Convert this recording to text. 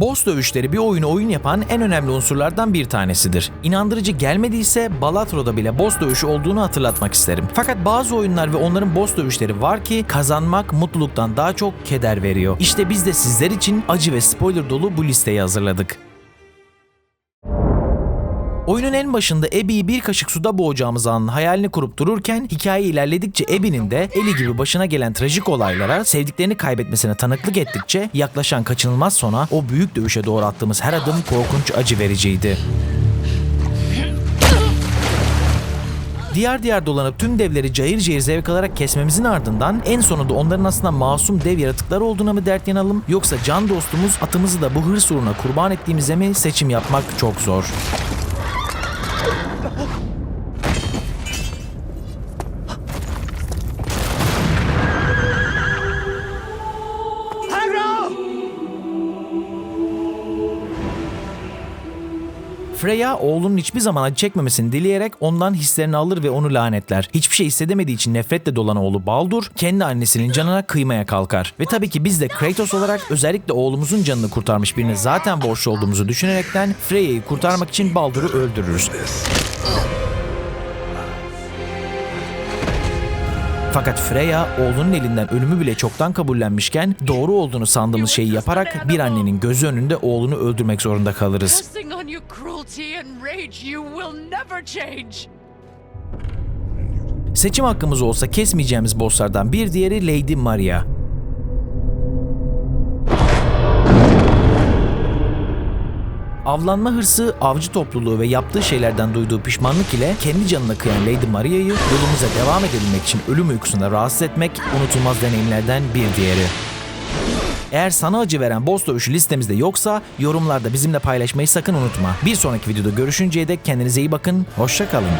Boss dövüşleri bir oyunu oyun yapan en önemli unsurlardan bir tanesidir. İnandırıcı gelmediyse Balatro'da bile boss dövüşü olduğunu hatırlatmak isterim. Fakat bazı oyunlar ve onların boss dövüşleri var ki kazanmak mutluluktan daha çok keder veriyor. İşte biz de sizler için acı ve spoiler dolu bu listeyi hazırladık. Oyunun en başında Abby'yi bir kaşık suda boğacağımız anın hayalini kurup dururken hikaye ilerledikçe Abby'nin de Ellie gibi başına gelen trajik olaylara sevdiklerini kaybetmesine tanıklık ettikçe yaklaşan kaçınılmaz sona o büyük dövüşe doğru attığımız her adım korkunç acı vericiydi. Diğer diğer dolanıp tüm devleri cayır cayır zevk alarak kesmemizin ardından en sonunda onların aslında masum dev yaratıklar olduğuna mı dert yanalım yoksa can dostumuz atımızı da bu hırs uğruna kurban ettiğimize mi seçim yapmak çok zor. Freya oğlunun hiçbir zaman acı çekmemesini dileyerek ondan hislerini alır ve onu lanetler. Hiçbir şey hissedemediği için nefretle dolan oğlu Baldur kendi annesinin canına kıymaya kalkar. Ve tabii ki biz de Kratos olarak özellikle oğlumuzun canını kurtarmış birine zaten borçlu olduğumuzu düşünerekten Freya'yı kurtarmak için Baldur'u öldürürüz. Fakat Freya oğlunun elinden ölümü bile çoktan kabullenmişken doğru olduğunu sandığımız şeyi yaparak bir annenin gözü önünde oğlunu öldürmek zorunda kalırız. Seçim hakkımız olsa kesmeyeceğimiz bosslardan bir diğeri Lady Maria. Avlanma hırsı, avcı topluluğu ve yaptığı şeylerden duyduğu pişmanlık ile kendi canına kıyan Lady Maria'yı yolumuza devam edebilmek için ölüm uykusunda rahatsız etmek unutulmaz deneyimlerden bir diğeri. Eğer sana acı veren boss dövüşü listemizde yoksa yorumlarda bizimle paylaşmayı sakın unutma. Bir sonraki videoda görüşünceye dek kendinize iyi bakın, hoşça kalın.